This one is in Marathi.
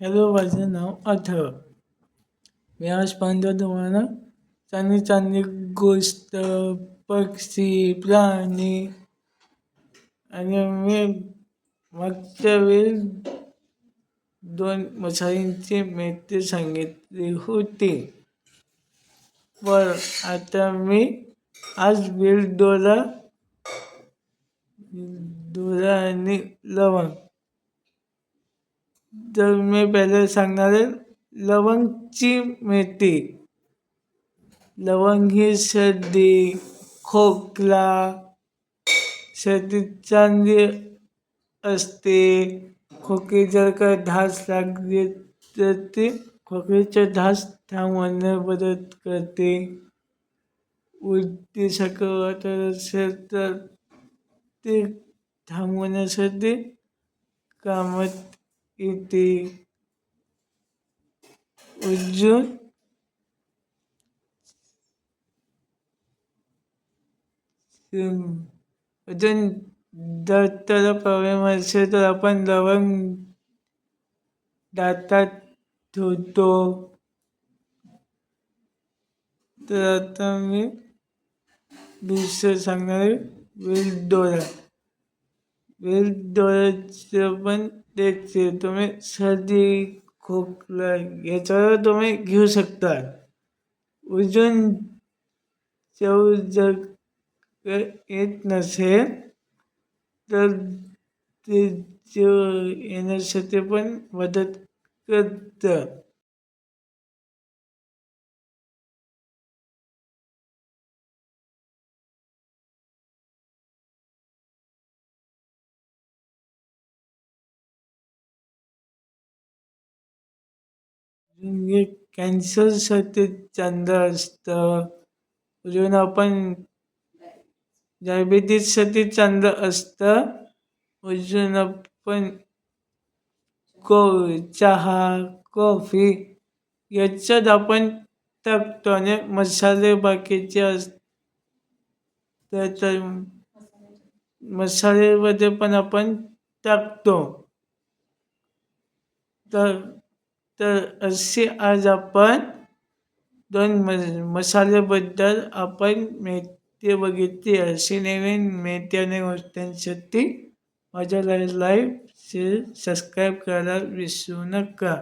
हॅलो माझं नाव अथर्व मी आज पाहतो तुम्हाला चांगली चांगली गोष्ट पक्षी प्राणी आणि मी मागच्या वेळी दोन मसाळींची माहिती सांगितली होती. पण आता मी आज बिल दोरा डोला आणि लवंग तर मी पहिले सांगणार आहे लवंगची मेथी. लवंग ही सर्दी खोकला सर्दी चांगली असते. खोकी जर का ढास लागली तर ती खोकलीचे ढास थांबवणे मदत करते. उलटीसारखं वाटत असेल तर ते थांबवण्यासाठी कामात इति अजून अजून दत्तर प्रॉब्लेम असेल तर आपण लवंग दातात धुतो तर आता मी दुसरं सांगणार आहे. वेलदोरा वेलदोऱ्याचं पण ते तुम्ही सर्दी खोकला याच्यावर तुम्ही घेऊ शकता. अजून चव जर येत नसेल तर ते येण्यासाठी पण मदत करतं. कॅन्सरसाठी चांगलं असतं. अजून आपण डायबिटीजसाठी चांगलं असतं. अजून आपण को चहा कॉफी याच्यात आपण टाकतो आणि मसाले बाकीचे असतात मसालेमध्ये पण आपण टाकतो. तर तर असे आज आपण दोन म मसाल्याबद्दल आपण माहिती बघितली. असे नवीन माहिती आणि गोष्टींसाठी माझ्या लाईव्ह शेअर सबस्क्राईब करायला विसरू नका.